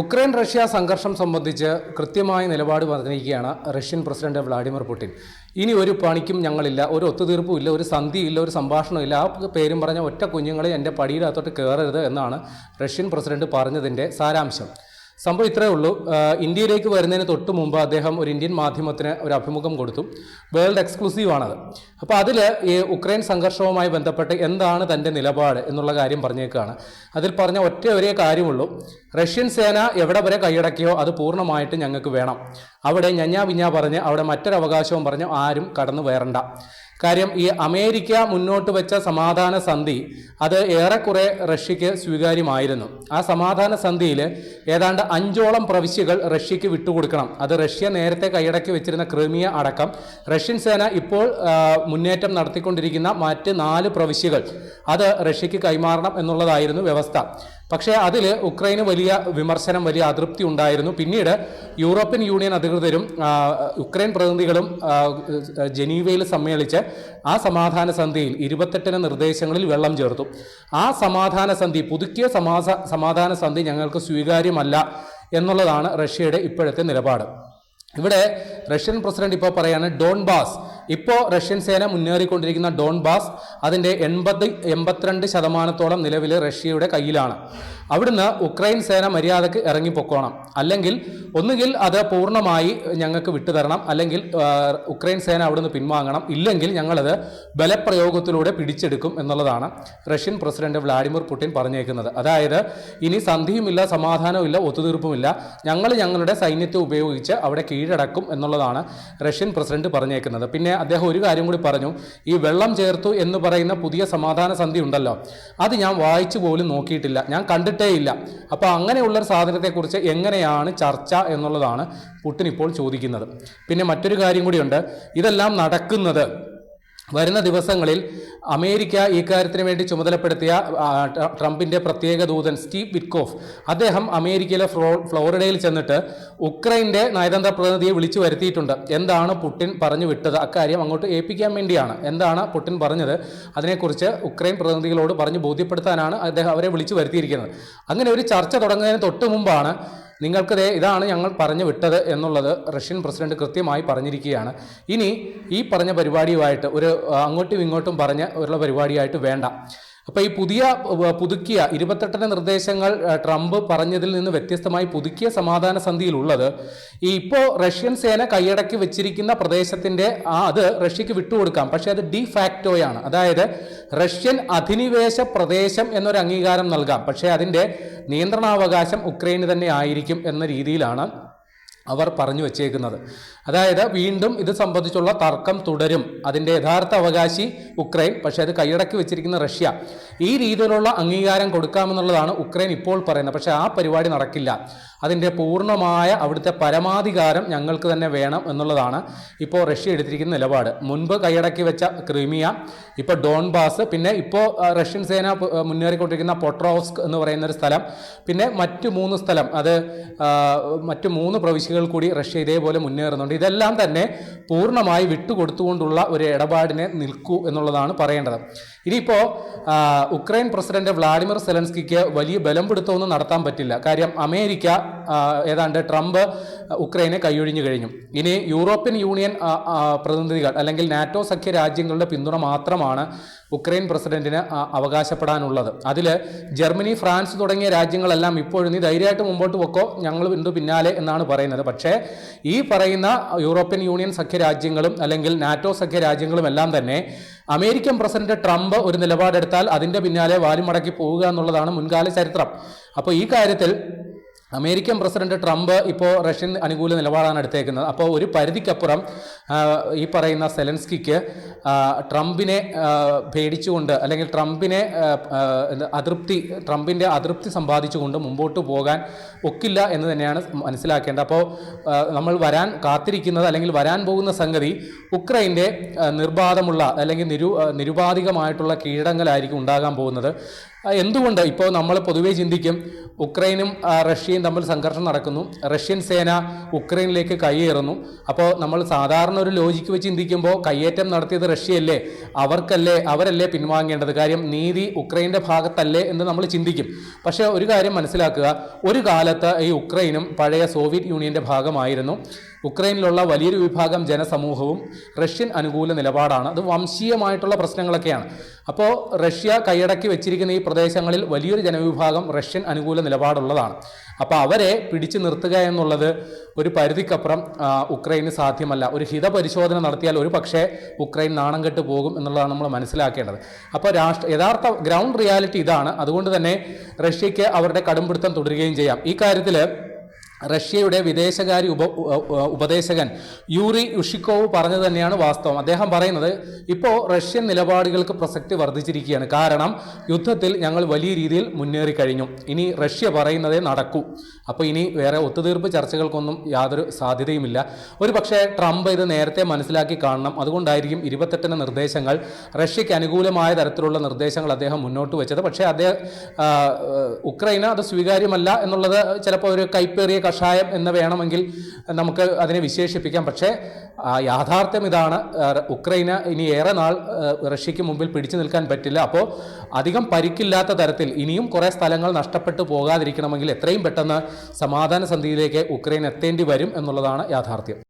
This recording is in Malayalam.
ഉക്രൈൻ റഷ്യ സംഘർഷം സംബന്ധിച്ച് കൃത്യമായ നിലപാട് പറഞ്ഞിരിക്കുകയാണ് റഷ്യൻ പ്രസിഡന്റ് വ്ളാഡിമിർ പുടിൻ. ഇനി ഒരു പണിക്കും ഞങ്ങളില്ല ഒരു ഒത്തുതീർപ്പും ഇല്ല ഒരു സന്ധിയില്ല ഒരു സംഭാഷണമില്ല ആ പേരും പറഞ്ഞ ഒറ്റ കുഞ്ഞുങ്ങളെ എന്റെ പടിയിലകത്തോട്ട് കയറരുത് എന്നാണ് റഷ്യൻ പ്രസിഡന്റ് പറഞ്ഞതിന്റെ സാരാംശം. സംഭവം ഇത്രയേ ഉള്ളൂ. ഇന്ത്യയിലേക്ക് വരുന്നതിന് തൊട്ട് മുമ്പ് അദ്ദേഹം ഒരു ഇന്ത്യൻ മാധ്യമത്തിന് ഒരു അഭിമുഖം കൊടുത്തു. വേൾഡ് എക്സ്ക്ലൂസീവ് ആണത്. അപ്പോൾ അതിൽ ഈ ഉക്രൈൻ സംഘർഷവുമായി ബന്ധപ്പെട്ട് എന്താണ് തന്റെ നിലപാട് എന്നുള്ള കാര്യം പറഞ്ഞേക്കുകയാണ് അതിൽ പറഞ്ഞ ഒറ്റ ഒരേ കാര്യമുള്ളൂ. റഷ്യൻ സേന എവിടെ വരെ കൈയടക്കിയോ അത് പൂർണമായിട്ട് ഞങ്ങൾക്ക് വേണം. അവിടെ ഞഞ്ഞാ വിഞ്ഞാ പറഞ്ഞ് അവിടെ മറ്റൊരവകാശവും പറഞ്ഞ് ആരും കടന്നു കയറണ്ട കാര്യം ഈ അമേരിക്ക മുന്നോട്ട് വെച്ച സമാധാന സന്ധി അത് ഏറെക്കുറെ റഷ്യക്ക് സ്വീകാര്യമായിരുന്നു. ആ സമാധാന സന്ധിയിൽ ഏതാണ്ട് അഞ്ചോളം പ്രവിശ്യകൾ റഷ്യക്ക് വിട്ടുകൊടുക്കണം. അത് റഷ്യ നേരത്തെ കൈയടക്കി വെച്ചിരുന്ന ക്രിമിയ അടക്കം. റഷ്യൻ സേന ഇപ്പോൾ മുന്നേറ്റം നടത്തിക്കൊണ്ടിരിക്കുന്ന മറ്റ് നാല് പ്രവിശ്യകൾ. അത് റഷ്യക്ക് കൈമാറണം എന്നുള്ളതായിരുന്നു വ്യവസ്ഥ. പക്ഷേ അതിൽ ഉക്രൈന് വലിയ വിമർശനം വലിയ അതൃപ്തി ഉണ്ടായിരുന്നു. പിന്നീട് യൂറോപ്യൻ യൂണിയൻ അധികൃതരും ഉക്രൈൻ പ്രതിനിധികളും ജനീവയിൽ സമ്മേളിച്ച് ആ സമാധാന സന്ധിയിൽ ഇരുപത്തെട്ടിന് നിർദ്ദേശങ്ങളിൽ വെള്ളം ചേർത്തു. ആ സമാധാന സന്ധി പുതുക്കിയ സമാധാന സന്ധി ഞങ്ങൾക്ക് സ്വീകാര്യമല്ല എന്നുള്ളതാണ് റഷ്യയുടെ ഇപ്പോഴത്തെ നിലപാട്. ഇവിടെ റഷ്യൻ പ്രസിഡന്റ് ഇപ്പോൾ പറയാണ് ഡോൺബാസ് ഇപ്പോൾ റഷ്യൻ സേന മുന്നേറിക്കൊണ്ടിരിക്കുന്ന ഡോൺബാസ് അതിന്റെ എൺപത് എൺപത്തിരണ്ട് ശതമാനത്തോളം നിലവിൽ റഷ്യയുടെ കയ്യിലാണ്. അവിടുന്ന് ഉക്രൈൻ സേന മര്യാദയ്ക്ക് ഇറങ്ങിപ്പൊക്കോണം അല്ലെങ്കിൽ ഒന്നുകിൽ അത് പൂർണമായി ഞങ്ങൾക്ക് വിട്ടുതരണം. അല്ലെങ്കിൽ ഉക്രൈൻ സേന അവിടുന്ന് പിൻവാങ്ങണം. ഇല്ലെങ്കിൽ ഞങ്ങളത് ബലപ്രയോഗത്തിലൂടെ പിടിച്ചെടുക്കും എന്നുള്ളതാണ് റഷ്യൻ പ്രസിഡന്റ് വ്ളാഡിമിർ പുടിൻ പറഞ്ഞേക്കുന്നത്. അതായത് ഇനി സന്ധിയുമില്ല സമാധാനവുമില്ല ഒത്തുതീർപ്പുമില്ല. ഞങ്ങൾ ഞങ്ങളുടെ സൈന്യത്തെ ഉപയോഗിച്ച് അവിടെ കീഴടക്കും എന്നുള്ളതാണ് റഷ്യൻ പ്രസിഡന്റ് പറഞ്ഞേക്കുന്നത്. പിന്നെ അദ്ദേഹം ഒരു കാര്യം കൂടി പറഞ്ഞു. ഈ വെള്ളം ചേർത്തു എന്ന് പറയുന്ന പുതിയ സമാധാന സന്ധി ഉണ്ടല്ലോ. അത് ഞാൻ വായിച്ചു പോലും നോക്കിയിട്ടില്ല. ഞാൻ കണ്ടിട്ടേ ഇല്ല അപ്പോൾ അങ്ങനെയുള്ള ഒരു സാധനത്തെക്കുറിച്ച് എങ്ങനെയാണ് ചർച്ച എന്നുള്ളതാണ് പുട്ടിൻ ഇപ്പോൾ ചോദിക്കുന്നത്. പിന്നെ മറ്റൊരു കാര്യം കൂടിയുണ്ട്. ഇതെല്ലാം നടക്കുന്നത് വരുന്ന ദിവസങ്ങളിൽ അമേരിക്ക ഈ കാര്യത്തിന് വേണ്ടി ചുമതലപ്പെടുത്തിയ ട്രംപിന്റെ പ്രത്യേക ദൂതൻ സ്റ്റീവ് വിറ്റ്കോഫ്. അദ്ദേഹം അമേരിക്കയിലെ ഫ്ലോ ഫ്ലോറിഡയിൽ ചെന്നിട്ട് ഉക്രൈന്റെ നയതന്ത്ര പ്രതിനിധിയെ വിളിച്ചു വരുത്തിയിട്ടുണ്ട്. എന്താണ് പുട്ടിൻ പറഞ്ഞു വിട്ടത്? അക്കാര്യം അങ്ങോട്ട് ഏൽപ്പിക്കാൻ വേണ്ടിയാണ്. എന്താണ് പുട്ടിൻ പറഞ്ഞത്? അതിനെക്കുറിച്ച് ഉക്രൈൻ പ്രതിനിധികളോട് പറഞ്ഞു ബോധ്യപ്പെടുത്താനാണ് അദ്ദേഹം അവരെ വിളിച്ചു വരുത്തിയിരിക്കുന്നത്. അങ്ങനെ ഒരു ചർച്ച തുടങ്ങുന്നതിന് തൊട്ട് മുമ്പാണ് നിങ്ങൾക്ക് ഇതാണ് ഞങ്ങൾ പറഞ്ഞു വിട്ടത് എന്നുള്ളത് റഷ്യൻ പ്രസിഡന്റ് കൃത്യമായി പറഞ്ഞിരിക്കുകയാണ്. ഇനി ഈ പറഞ്ഞ പരിപാടിയുമായിട്ട് ഒരു അങ്ങോട്ടും ഇങ്ങോട്ടും പറഞ്ഞ ഉള്ള പരിപാടിയായിട്ട് വേണ്ട. അപ്പോൾ ഈ പുതിയ പുതുക്കിയ ഇരുപത്തെട്ടിന്റെ നിർദ്ദേശങ്ങൾ ട്രംപ് പറഞ്ഞതിൽ നിന്ന് വ്യത്യസ്തമായി പുതുക്കിയ സമാധാന സന്ധിയിലുള്ളത്. ഈ ഇപ്പോ റഷ്യൻ സേന കൈയടക്കി വെച്ചിരിക്കുന്ന പ്രദേശത്തിന്റെ ആ അത് റഷ്യക്ക് വിട്ടുകൊടുക്കാം. പക്ഷേ അത് ഡി ഫാക്ടോയാണ് അതായത് റഷ്യൻ അധിനിവേശ പ്രദേശം എന്നൊരു അംഗീകാരം നൽകാം. പക്ഷേ അതിന്റെ നിയന്ത്രണാവകാശം ഉക്രൈന് തന്നെ ആയിരിക്കും എന്ന രീതിയിലാണ് അവർ പറഞ്ഞു വച്ചേക്കുന്നത്. അതായത് വീണ്ടും ഇത് സംബന്ധിച്ചുള്ള തർക്കം തുടരും. അതിന്റെ യഥാർത്ഥ അവകാശി ഉക്രൈൻ പക്ഷേ അത് കൈയടക്കി വെച്ചിരിക്കുന്ന റഷ്യ. ഈ രീതിയിലുള്ള അംഗീകാരം കൊടുക്കാമെന്നുള്ളതാണ് ഉക്രൈൻ ഇപ്പോൾ പറയുന്നത്. പക്ഷേ ആ പരിപാടി നടക്കില്ല. അതിന്റെ പൂർണമായ അവിടുത്തെ പരമാധികാരം ഞങ്ങൾക്ക് തന്നെ വേണം എന്നുള്ളതാണ് ഇപ്പോൾ റഷ്യ എടുത്തിരിക്കുന്ന നിലപാട്. മുൻപ് കൈയടക്കി വെച്ച ക്രിമിയ ഇപ്പോൾ ഡോൺബാസ് പിന്നെ ഇപ്പോൾ റഷ്യൻ സേന മുന്നേറിക്കൊണ്ടിരിക്കുന്ന പൊട്രോസ്ക് എന്ന് പറയുന്ന ഒരു സ്ഥലം പിന്നെ മറ്റു മൂന്ന് സ്ഥലം അത് മറ്റു മൂന്ന് പ്രവിശ്യകൾ കൂടി റഷ്യ ഇതേപോലെ മുന്നേറുന്നുണ്ട്. ഇതെല്ലാം തന്നെ പൂർണമായി വിട്ടുകൊടുത്തുകൊണ്ടുള്ള ഒരു ഇടപാടിനെ നിൽക്കൂ എന്നുള്ളതാണ് പറയേണ്ടത്. ഇനിയിപ്പോൾ ഉക്രൈൻ പ്രസിഡന്റ് വ്ളാഡിമിർ സെലൻസ്കിക്ക് വലിയ ബലം പിടുത്തമൊന്നും നടത്താൻ പറ്റില്ല. കാര്യം അമേരിക്ക ഏതാണ്ട് ട്രംപ് ഉക്രൈനെ കൈയൊഴിഞ്ഞു കഴിഞ്ഞു. ഇനി യൂറോപ്യൻ യൂണിയൻ പ്രതിനിധികൾ അല്ലെങ്കിൽ നാറ്റോ സഖ്യ രാജ്യങ്ങളുടെ പിന്തുണ മാത്രമാണ് ഉക്രൈൻ പ്രസിഡന്റിന് അവകാശപ്പെടാനുള്ളത്. അതിൽ ജർമ്മനി ഫ്രാൻസ് തുടങ്ങിയ രാജ്യങ്ങളെല്ലാം ഇപ്പോഴും നീ ധൈര്യമായിട്ട് മുമ്പോട്ട് പൊക്കോ ഞങ്ങൾ ഇന്ന് പിന്നാലെ എന്നാണ് പറയുന്നത്. പക്ഷേ ഈ പറയുന്ന യൂറോപ്യൻ യൂണിയൻ സഖ്യ രാജ്യങ്ങളും അല്ലെങ്കിൽ നാറ്റോ സഖ്യ രാജ്യങ്ങളും എല്ലാം തന്നെ അമേരിക്കൻ പ്രസിഡന്റ് ട്രംപ് ഒരു നിലപാടെടുത്താൽ അതിന്റെ പിന്നാലെ വാലിമടക്കി പോവുക എന്നുള്ളതാണ് മുൻകാല ചരിത്രം. അപ്പോൾ ഈ കാര്യത്തിൽ അമേരിക്കൻ പ്രസിഡന്റ് ട്രംപ് ഇപ്പോൾ റഷ്യൻ അനുകൂല നിലപാടാണ് എടുത്തേക്കുന്നത്. അപ്പോൾ ഒരു പരിധിക്കപ്പുറം ഈ പറയുന്ന സെലൻസ്കിക്ക് ട്രംപിനെ ഭേടിച്ചുകൊണ്ട് അല്ലെങ്കിൽ ട്രംപിനെ അതൃപ്തി ട്രംപിന്റെ അതൃപ്തി സമ്പാദിച്ചുകൊണ്ട് മുമ്പോട്ട് പോകാൻ ഒക്കില്ല എന്ന് തന്നെയാണ് മനസ്സിലാക്കേണ്ടത്. അപ്പോൾ നമ്മൾ വരാൻ കാത്തിരിക്കുന്നത് അല്ലെങ്കിൽ വരാൻ പോകുന്ന സംഗതി ഉക്രൈന്റെ നിർബാധമുള്ള അല്ലെങ്കിൽ നിരു നിരുപാധികമായിട്ടുള്ള കീഴടങ്ങലായിരിക്കും ഉണ്ടാകാൻ പോകുന്നത്. എന്തുകൊണ്ട്? ഇപ്പോൾ നമ്മൾ പൊതുവെ ചിന്തിക്കും ഉക്രൈനും റഷ്യയും തമ്മിൽ സംഘർഷം നടക്കുന്നു. റഷ്യൻ സേന ഉക്രൈനിലേക്ക് കൈയേറുന്നു അപ്പോൾ നമ്മൾ സാധാരണ ഒരു ലോജിക്ക് വെച്ച് ചിന്തിക്കുമ്പോൾ കയ്യേറ്റം നടത്തിയത് റഷ്യയല്ലേ? അവർക്കല്ലേ അവരല്ലേ പിൻവാങ്ങേണ്ടത്? കാര്യം നീതി ഉക്രൈന്റെ ഭാഗത്തല്ലേ എന്ന് നമ്മൾ ചിന്തിക്കും. പക്ഷേ ഒരു കാര്യം മനസ്സിലാക്കുക ഒരു കാലത്ത് ഈ ഉക്രൈനും പഴയ സോവിയറ്റ് യൂണിയന്റെ ഭാഗമായിരുന്നു. ഉക്രൈനിലുള്ള വലിയൊരു വിഭാഗം ജനസമൂഹവും റഷ്യൻ അനുകൂല നിലപാടാണ്. അത് വംശീയമായിട്ടുള്ള പ്രശ്നങ്ങളൊക്കെയാണ്. അപ്പോൾ റഷ്യ കൈയടക്കി വെച്ചിരിക്കുന്ന ഈ പ്രദേശങ്ങളിൽ വലിയൊരു ജനവിഭാഗം റഷ്യൻ അനുകൂല നിലപാടുള്ളതാണ്. അപ്പോൾ അവരെ പിടിച്ചു നിർത്തുക എന്നുള്ളത് ഒരു പരിധിക്കപ്പുറം ഉക്രൈന് സാധ്യമല്ല. ഒരു ഹിതപരിശോധന നടത്തിയാൽ ഒരു പക്ഷേ ഉക്രൈൻ നാണം കെട്ട് പോകും എന്നുള്ളതാണ് നമ്മൾ മനസ്സിലാക്കേണ്ടത്. അപ്പോൾ രാഷ്ട്ര യഥാർത്ഥ ഗ്രൗണ്ട് റിയാലിറ്റി ഇതാണ്. അതുകൊണ്ട് തന്നെ റഷ്യയ്ക്ക് അവരുടെ കടുംപിടുത്തം തുടരുകയും ചെയ്യാം. ഈ കാര്യത്തിൽ റഷ്യയുടെ വിദേശകാര്യ ഉപ ഉപദേശകൻ യൂറി യുഷിക്കോവ് പറഞ്ഞു തന്നെയാണ് വാസ്തവം. അദ്ദേഹം പറയുന്നത് ഇപ്പോൾ റഷ്യൻ നിലപാടുകൾക്ക് പ്രസക്തി വർദ്ധിച്ചിരിക്കുകയാണ്. കാരണം യുദ്ധത്തിൽ ഞങ്ങൾ വലിയ രീതിയിൽ മുന്നേറി കഴിഞ്ഞു. ഇനി റഷ്യ പറയുന്നതേ നടക്കൂ. അപ്പോൾ ഇനി വേറെ ഒത്തുതീർപ്പ് ചർച്ചകൾക്കൊന്നും യാതൊരു സാധ്യതയുമില്ല. ഒരു പക്ഷേ ട്രംപ് ഇത് നേരത്തെ മനസ്സിലാക്കി കാണണം. അതുകൊണ്ടായിരിക്കും ഇരുപത്തെട്ടിന് നിർദ്ദേശങ്ങൾ റഷ്യയ്ക്ക് അനുകൂലമായ തരത്തിലുള്ള നിർദ്ദേശങ്ങൾ അദ്ദേഹം മുന്നോട്ട് വെച്ചത്. പക്ഷേ അദ്ദേഹം ഉക്രൈന് അത് സ്വീകാര്യമല്ല എന്നുള്ളത് ചിലപ്പോൾ ഒരു കൈപ്പേറിയ കഷായം എന്ന് വേണമെങ്കിൽ നമുക്ക് അതിനെ വിശേഷിപ്പിക്കാം. പക്ഷേ യാഥാർത്ഥ്യം ഇതാണ്. ഉക്രൈന ഇനി ഏറെ നാൾ റഷ്യക്ക് മുമ്പിൽ പിടിച്ചു നിൽക്കാൻ പറ്റില്ല. അപ്പോൾ അധികം പരിക്കില്ലാത്ത തരത്തിൽ ഇനിയും കുറേ സ്ഥലങ്ങൾ നഷ്ടപ്പെട്ടു പോകാതിരിക്കണമെങ്കിൽ എത്രയും പെട്ടെന്ന് സമാധാന സന്ധിയിലേക്ക് ഉക്രൈൻ എത്തേണ്ടി വരും എന്നുള്ളതാണ് യാഥാർത്ഥ്യം.